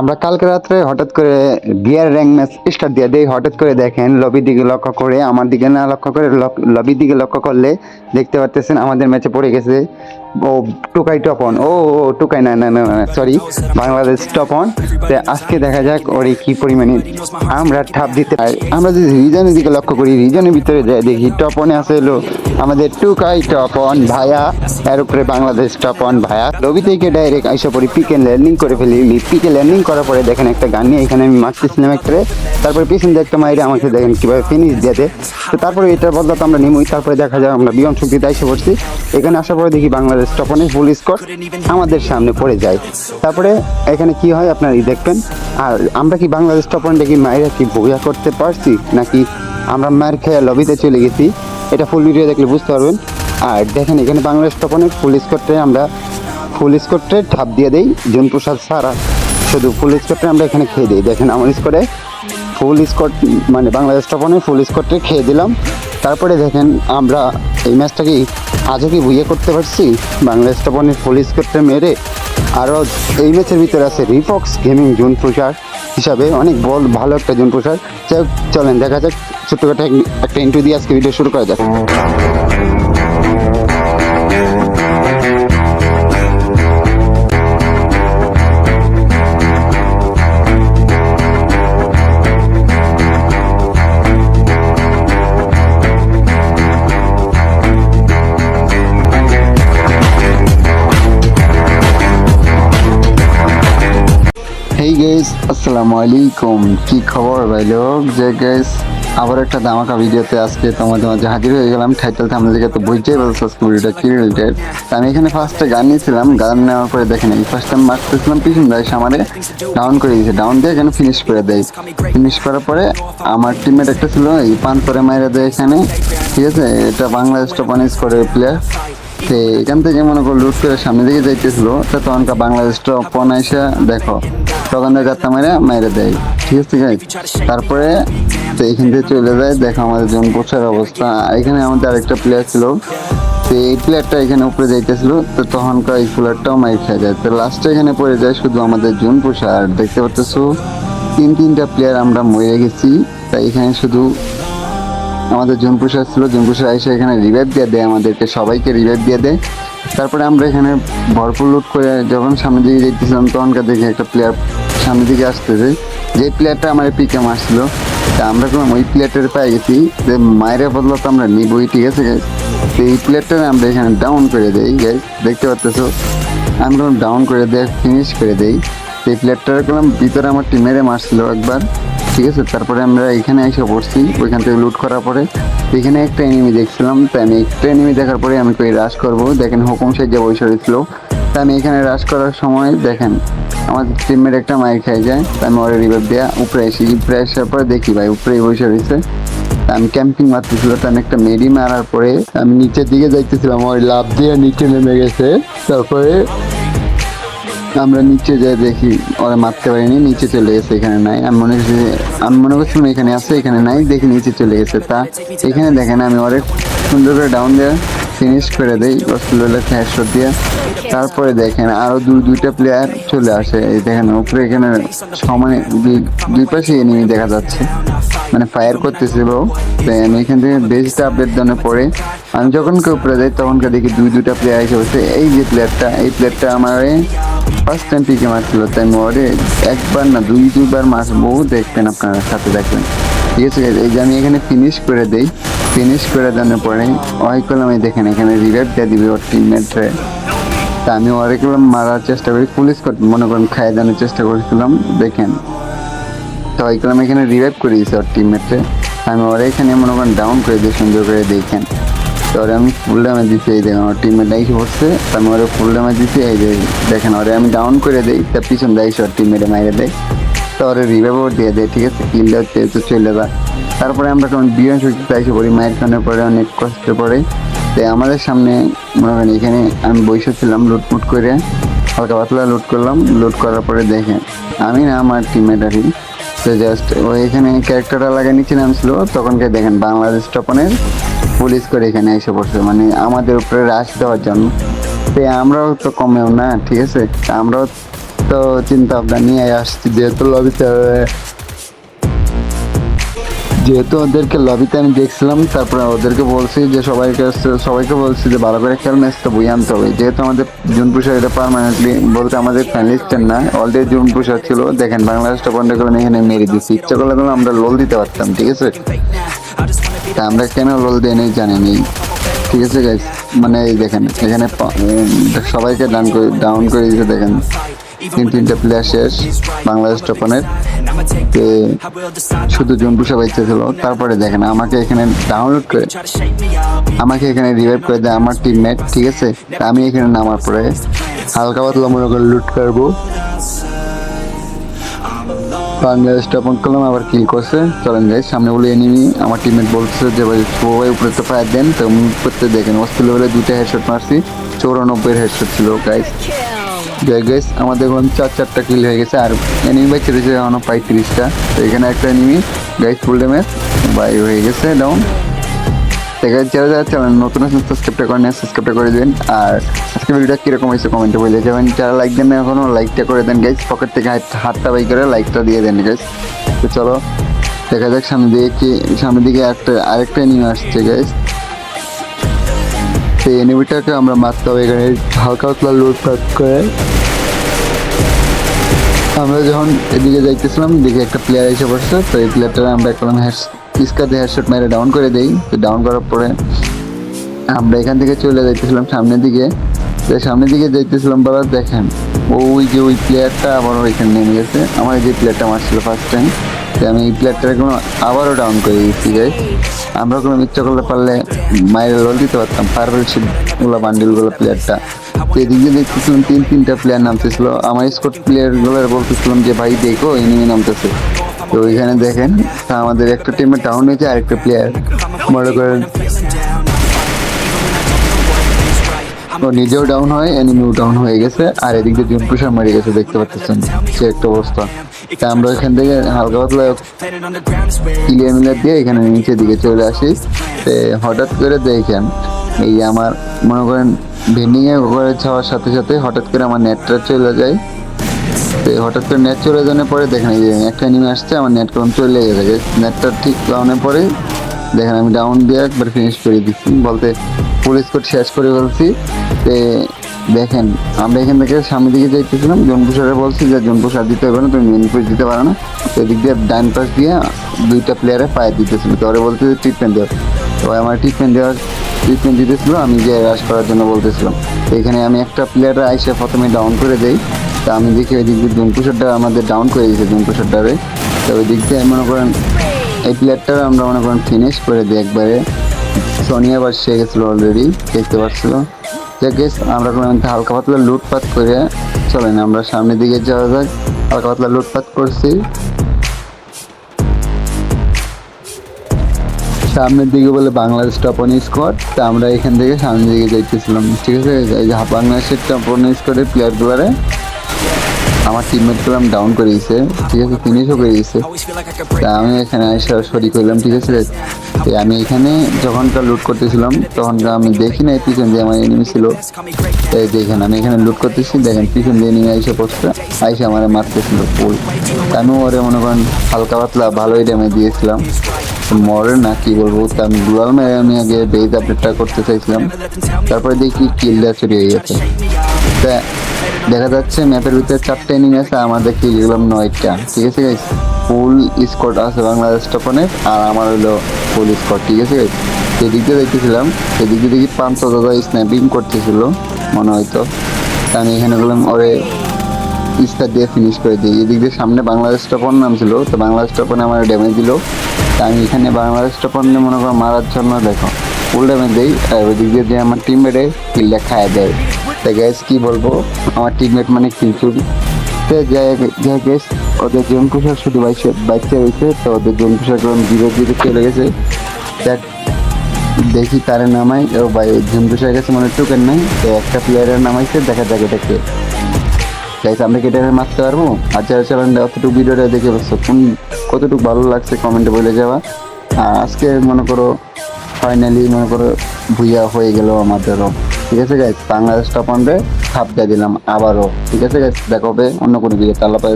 আমরা কালকে রাত্রে হঠাৎ করে বিয়ার র্যাং ম্যাচ স্টার্ট দিয়ে দিই, হঠাৎ করে দেখেন লবি দিকে লক্ষ্য করে, আমার দিকে না লক্ষ্য করে লবির দিকে লক্ষ্য করলে দেখতে পারতেছেন আমাদের ম্যাচে পড়ে গেছে। ও টুকাই টপন ও ও, টুকাই না না না সরি বাংলাদেশ টপন তো আজকে দেখা যাক ওর কি পরিমাণে আমরা ঠাপ দিতে পারি। আমরা যদি রিজনের দিকে লক্ষ্য করি রিজনের ভিতরে দেখি টপনে আছে হলো আমাদের টুকাই টপন ভায়া এর উপরে বাংলাদেশ টপন ভায়া। লবি থেকে ডাইরেক্ট আইসা পড়ি পিকে ল্যান্ডিং করে ফেলি। পিকে ল্যান্ডিং করার পরে দেখেন একটা গান নিয়ে এখানে আমি মারতেছিলাম একটা তারপরে পিছন দিয়ে একটা মাইরে আমাকে দেখেন কীভাবে ফিনিশ দিয়েছে তো তারপরে এটার বদলা তো আমরা নিমই। তারপরে দেখা যায় আমরা বিমান শক্তিতে এসে পড়ছি। এখানে আসার পরে দেখি বাংলাদেশ টপনে ফুল স্কোর আমাদের সামনে পড়ে যায়। তারপরে এখানে কি হয় আপনারা দেখবেন। আর আমরা কি বাংলাদেশ টপনটা কি মায়েরা কি বইয়া করতে পারছি? নাকি আমরা মায়ের খেয়ে লবিতে চলে গেছি? এটা ফুল ভিডিও দেখলে বুঝতে পারবেন। আর দেখেন এখানে বাংলাদেশ টপনের ফুল স্কোরটাই আমরা ফুল স্কোরটে ঠাপ দিয়ে দেই জন প্রসাদ সারা শুধু ফুল স্কোরটা আমরা এখানে খেয়ে দিই। দেখেন আমার স্কোরে ফুল স্কোর মানে বাংলাদেশ স্টপনে ফুল স্কোরটা খেয়ে দিলাম। তারপরে দেখেন আমরা এই ম্যাচটা কি আজও কি বুঝে করতে পারছি? বাংলাদেশ স্টাপনের পুলিশ স্কোরটা মেরে আরও এই ম্যাচের ভিতরে আছে রিফক্স গেমিং জোন প্রচার হিসাবে অনেক বল ভালো একটা জুন প্রসার চলেন, দেখা যাক ছোট্টখাটো এক- একটা ইন্টারভিউ দিয়ে আজকে ভিডিও শুরু করা যাক। আসসালামু আলাইকুম। কি খবর ভাই লোক যে গাইস আবার একটা ধামাকা ভিডিওতে আজকে তোমাদের মাঝে হাজির হয়ে গেলাম। টাইটেল থামলে তো বুঝতেই পারছ আজকে ভিডিওটা কি রিলেটেড আমি এখানে ফার্স্টে গান নিয়েছিলাম। গান নেওয়ার পরে দেখে এই ফার্স্ট টাইম মারতেছিলাম, পিছন দেয় আমারে ডাউন করে দিয়েছে। ডাউন দিয়ে এখানে ফিনিশ করে দেয়। ফিনিশ করার পরে আমার টিমমেট একটা ছিল, এই পান করে মাইরা দেয় এখানে। ঠিক আছে? এটা বাংলাদেশ টপানিস করে প্লেয়ার এখান থেকে মনে করো লুট করে সামনে দিকে যাইতেছিল, তো তখনকার বাংলাদেশটা ফোন এসে দেখো তখন গাত্তা মেরে মেরে দেয়, ঠিক আছে guys? তারপরে তো এখান থেকে চলে যায়, দেখো আমাদের যেমন গোছার অবস্থা। এখানে আমাদের আরেকটা প্লেয়ার ছিল তো এই প্লেয়ারটা এখানে উপরে যাইতেছিল, তো তখনকার এই প্লেয়ারটাও মাইর খেয়ে যায়। তো লাস্টে এখানে পড়ে যায় শুধু আমাদের জুন পোষার দেখতে পাচ্তেছো তিন, তিনটা প্লেয়ার আমরা মরে গেছি, তাই এখানে শুধু আমাদের জুনপুষার ছিল জুনপুষার আইসা এখানে রিভাইভ দিয়ে দেয় আমাদেরকে সবাইকে রিভাইভ দিয়ে দেয়। তারপরে আমরা এখানে ভরপুর লুট করে যখন সামনের দিকে যেতেছিলাম তখনকার দেখে একটা প্লেয়ার সামনের দিকে আসতেছে। যে প্লেয়ারটা আমার পিকে মারছিল তা আমরা কোনো ওই প্লেয়ারটার পেয়ে গেছি যে মায়ের বদলা তো আমরা নিবই ঠিক আছে? তো এই প্লেয়ারটা আমরা এখানে ডাউন করে দেই guys, দেখতে পারতেছো? আমি ডাউন করে দেয় ফিনিশ করে দেই। এই প্লেয়ারটার করলাম ভিতরে আমার টিমেরে মারছিল একবার। ঠিক আছে, তারপরে আমরা এখানে এসে পড়ছি। ওইখান থেকে লুট করার পরে এখানে একটা এনিমি দেখছিলাম তাই আমি একটা এনিমি দেখার পরে আমি কই রাশ করব? দেখেন হুকুম সে যে বসে ছিল তা আমি এখানে রাশ করার সময় দেখেন আমাদের টিমের একটা মাইর খেয়ে যায়, তা আমি ওরা রিভার দেওয়া উপরে এসি উপরে আসার পরে দেখি ভাই উপরে বসে রয়েছে আমি ক্যাম্পিং মারতেছিল, তা আমি একটা মেডি মারার পরে আমি নিচের দিকে যাইতেছিলাম, ওই লাভ দিয়ে নিচে নেমে গেছে। তারপরে আমরা নিচে যাই দেখি, ওরা মারতে পারিনি, নিচে চলে গেছে, এখানে নাই। আমি মনে করছি আমি মনে করছিলাম এখানে আছে, এখানে নাই, দেখি নিচে চলে গেছে। তা এখানে দেখেন, আমি অনেক সুন্দর করে ডাউন দেওয়া ফিনিশ করে দেই রসগুলো হ্যাশ দিয়ে। তারপরে দেখেন আরও দুই, দুইটা প্লেয়ার চলে আসে। এই দেখেন, উপরে এখানে সমানে দুই- পাশে এনিমি দেখা যাচ্ছে। মানে ফায়ার করতেছিল আমি এখান থেকে বেসটা আপডেট দেওয়ার পরে আমি যখন কেউ উপরে যাই তখনকে দেখি দুই, দুইটা প্লেয়ার এসে বসে। এই যে প্লেয়ারটা এই প্লেয়ারটা আমার ফার্স্ট টাইম পিকে মারছিল। তাই মরে একবার না দুই, দুইবার মাস বহু দেখবেন আপনারা সাথে দেখবেন। ঠিক আছে, এই যে আমি এখানে ফিনিশ করে দেই। ফিনিশ করে দেওয়ার পরে, ওই করলাম এই দেখেন, এখানে রিভাইভ দিয়ে দিবে ওর টিমমেটরে তা আমি ওরে মারার চেষ্টা করি, পুলিশ মনে করেন খাইয়ে দেওয়ার চেষ্টা করেছিলাম, দেখেন। তো করলাম এখানে রিভাইভ করে দিয়েছি ওর টিমমেটরে আমি ওরা এখানে মনে করেন ডাউন করে দিই সুন্দর করে দেখেন। তো ওরে আমি ফুল ড্যামেজ দিচ্ছি এই দেখেন আমার টিমমেট এসে তো আমি ওরা ফুল ড্যামেজ দিচ্ছি এই যে দেখেন, ওরে আমি ডাউন করে দিই, তা পিছন দেয় ওর টিমমেটে মাইরে দেয়। তো ওরে রিভাইভও দিয়ে দেয়, ঠিক আছে? কিলটা হচ্ছে তো চলে যায়। তারপরে আমরা তখন বিয়ে শক্তিতে এসে পড়ি, মায়ের খানের পরে অনেক কষ্ট পড়ে। তো আমাদের সামনে মনে করেন এখানে আমি বসেছিলাম লুটমুট করে, হালকা পাতলা লুট করলাম। লুট করার পরে দেখেন, আমি না, আমার টিমমেট আর তো জাস্ট ও এখানে ক্যারেক্টারটা লাগিয়ে নিচে নামছিল। তখনকে দেখেন, বাংলাদেশ টপনের পুলিশ করে এখানে এসে পড়ছে। মানে আমাদের উপরে রাশ দেওয়ার জন্য। তো আমরাও তো কমেও না, ঠিক আছে? আমরাও তো চিন্তা ভাবনা নিয়ে আসছি, যেহেতু লবিতে যেহেতু ওদেরকে লবিতে আমি দেখছিলাম, তারপরে ওদেরকে বলছি যে সবাইকে সবাইকে বলছি যে ভালো করে খেল ম্যাচটা বই আনতে হবে। যেহেতু আমাদের জুন পুষার এটা পারমানেন্টলি বলতে আমাদের ফ্যানলিস্টের না অলরেডি জুন পুষার ছিল। দেখেন, বাংলাদেশটা বন্ধ করে এখানে মেরে দিচ্ছি ইচ্ছা করলে তো আমরা লোল দিতে পারতাম, ঠিক আছে? তা আমরা কেন লোল দিয়ে নেই জানি নেই। ঠিক আছে গাইস মানে এই দেখেন, এখানে সবাইকে ডাউন করে ডাউন করে দিতে দেখেন। তিন তিনটা প্লেয়ার শেষ, বাংলাদেশ টপনের শুধু জন্টু সবাই ছিল তারপরে দেখেন আমাকে এখানে ডাউনলোড করে, আমাকে এখানে রিভাইভ করে দেয় আমার টিমমেট ঠিক আছে? আমি এখানে নামার পরে হালকা পাতলা মনে করে লুট করব। বাংলাদেশ টপন করলাম আবার কিল করছে। চলেন যাই সামনে বলে এনিমি আমার টিমমেট বলছে যে ভাই সবাই উপরে তো ফায়ার দেন, তো করতে দেখেন, অস্থির লেভেলে দুইটা হেডশট মারছি চৌরানব্বই হেডশট ছিল গাইস যাই গাইস আমাদের এখন চার, চারটা কিল হয়ে গেছে, আর এনিমি বাই ছেড়েছে এখনও পঁয়ত্রিশটা। তো এখানে একটা এনিমি গাইস ফুল ড্যামেজ বাই হয়ে গেছে ডাউন দেখা যারা যারা চ্যানেল নতুন আছেন সাবস্ক্রাইবটা করে নেন সাবস্ক্রাইবটা করে দিন আর আজকে ভিডিওটা কীরকম হয়েছে কমেন্টে বলে যাবেন। যারা লাইক দেন না এখনও লাইকটা করে দেন গাইস পকেট থেকে হাতটা বাই করে লাইকটা দিয়ে দেন গাইস তো চলো, দেখা যাক সামনে দিকে কি, সামনের দিকে একটা, আরেকটা এনিমি আসছে গাইস সেই এনিমিটাকে আমরা মারতে হবে এখানে। হালকা হালকা লুট পাট করে। আমরা যখন এদিকে যাইতেছিলাম দিকে একটা প্লেয়ার এসে পড়ছে। তো এই প্লেয়ারটা আমরা করলাম হ্যাশ ইস্কা দিয়ে হেডশট মেরে ডাউন করে দেই। তো ডাউন করার পরে আমরা এখান থেকে চলে যাইতেছিলাম সামনের দিকে। তো সামনের দিকে যাইতেছিলাম বাবা দেখেন, ওই যে ওই প্লেয়ারটা আবার ওইখানে নেমে গেছে। আমার যে প্লেয়ারটা মারছিল ফার্স্ট টাইম আমি এই কোনো আবারও ডাউন করে দিচ্ছি গাই আমরা কোনো ইচ্ছা করলে পারলে মায়ের লোল দিতে পারতাম। পারবেলগুলো বান্ডিলগুলো প্লেয়ারটা তো এদিকে দেখতেছিলাম তিন, তিনটা প্লেয়ার নামতেছিল। আমার স্কোর প্লেয়ারগুলো বলতেছিলাম যে, ভাই, দেখো এনিমি নামতেছে। তো ওইখানে দেখেন আমাদের একটা টিমে ডাউন হয়েছে, আরেকটা প্লেয়ার মনে করেন ও নিজেও ডাউন হয় এনিমিও ডাউন হয়ে গেছে। আর এদিক দিয়ে জুন মারি গেছে, দেখতে পাচ্ছেন সে একটা অবস্থা। আমরা এখান থেকে হালকা পাতলা ক্লিয়ার মিলার দিয়ে এখানে নিচের দিকে চলে আসি। হঠাৎ করে দেখেন, এই আমার মনে করেন ভেন্ডিং এ ঘরে যাওয়ার সাথে সাথে হঠাৎ করে আমার নেটটা চলে যায়। তো হঠাৎ করে নেট চলে যাওয়ার পরে দেখেন এই একটা এনিমি আসছে, আমার নেট কম চলে গেছে। নেটটা ঠিক ডাউনের পরে দেখেন আমি ডাউন দিয়ে একবার ফিনিশ করে দিচ্ছি। বলতে পুলিশ স্কোর শেষ করে বলছি দেখেন, আমরা এখান থেকে সামনের দিকে যাইতেছিলাম, জনপুষারে বলছি যে জনপুষার দিতে হবে না, তুমি মেন পুষ দিতে পারো না। তো এদিক দিয়ে ডাইন পাশ দিয়ে দুইটা প্লেয়ারে পায়ে দিতেছিল। তো ওরা বলতে ট্রিটমেন্ট দেওয়ার। তো আমার ট্রিটমেন্ট দেওয়ার ট্রিটমেন্ট দিতেছিল, আমি যে রাশ করার জন্য বলতেছিলাম। তো এখানে আমি একটা প্লেয়ারে আইসে প্রথমে ডাউন করে দেই। তা আমি দেখি ওই দিক দিয়ে জনপুষারটা আমাদের ডাউন করে দিয়েছে জনপুষারটারে। তো ওই দিক দিয়ে মনে করেন, এই প্লেয়ারটা আমরা মনে করেন ফিনিশ করে দিই একবারে। সোনিয়া বাস সে গেছিল অলরেডি দেখতে পাচ্ছিল গেস আমরা কোনো হালকা পাতলা লুটপাট করে চলেন, আমরা সামনের দিকে যাওয়া যাক। হালকা পাতলা লুটপাট করছি। সামনের দিকে বলে বাংলাদেশ টপন স্কোয়াড তা আমরা এখান থেকে সামনের দিকে যাইতেছিলাম, ঠিক আছে? এই যে বাংলাদেশের টপন স্কোয়াডের প্লেয়ারগুলারে আমার টিমমেটগুলো আমি ডাউন করে দিয়েছে ঠিক আছে? ফিনিশও করে দিয়েছে তা আমি এখানে এসে শরিক হইলাম ঠিক আছে? আমি এখানে যখনকার লুট করতেছিলাম তখনকার আমি দেখি না পিছন দিয়ে আমার এনিমি ছিল। এই দেখেন, আমি এখানে লুট করতেছি, দেখেন পিছন দিয়ে এনিমি আইসে পড়ছে আইসে আমার মারতেছিল। ফুল আমি ওরে মনে করেন হালকা পাতলা ভালোই ড্যামেজ দিয়েছিলাম। মরে না, কি বলব? তা আমি গুলাল মেরে আমি আগে বেজ আপডেটটা করতে চাইছিলাম। তারপরে দেখি কিলটা চুরি হয়ে গেছে। তা দেখা যাচ্ছে ম্যাপের ভিতরে চারটে এনিমি আছে আমাদের কি গেলাম নয়টা। ঠিক আছে গাইস ফুল স্কোয়াড আছে বাংলাদেশ টপনের আর আমার হলো ফুল স্কোয়াড ঠিক আছে, guys? সেদিক দিয়ে দেখতেছিলাম, সেদিক দিয়ে দেখি পাঁচশো দাদা স্ন্যাপিং করতেছিল, মনে হয়তো আমি এখানে বললাম ওরে ইস্তার দিয়ে ফিনিশ করে দিই। এদিক দিয়ে সামনে বাংলাদেশ টপন নাম ছিল তো বাংলাদেশ টপনে আমার ড্যামেজ দিল। তা আমি এখানে বাংলাদেশ টপনে মনে করো মারার জন্য দেখো। ড্যামেজ দিই আর ওইদিক দিয়ে আমার টিমমেটে কিলটা খায় দেয়। তাই গ্যাস কি বলব? আমার টিমমেট মানে তো যাই গ্যাস ওদের জন কুষার শুধু বাইশে বাচ্চা হয়েছে, তো ওদের জন কারণ জিরো জিরো চলে গেছে, দেখ, দেখি তারে নামাই, ও ভাই জন কুষার কাছে মনে টোকেন নাই, তো একটা প্লেয়ারের নামাইছে, দেখা যাক এটা কে। গাইস আমরা কি এটা মারতে পারব? আর যারা অতটুকু ভিডিওটা দেখে বসছো কোন, কতটুকু ভালো লাগছে কমেন্টে বলে যাওয়া আর আজকে মনে করো ফাইনালি মনে করো ভুইয়া হয়ে গেল আমাদেরও। ঠিক আছে গাইজ বাংলাদেশ টপ হান্ড্রেড থাপ দিয়ে দিলাম আবারও। ঠিক আছে গাইজ দেখা হবে অন্য কোনো ভিডিও হাফেজ।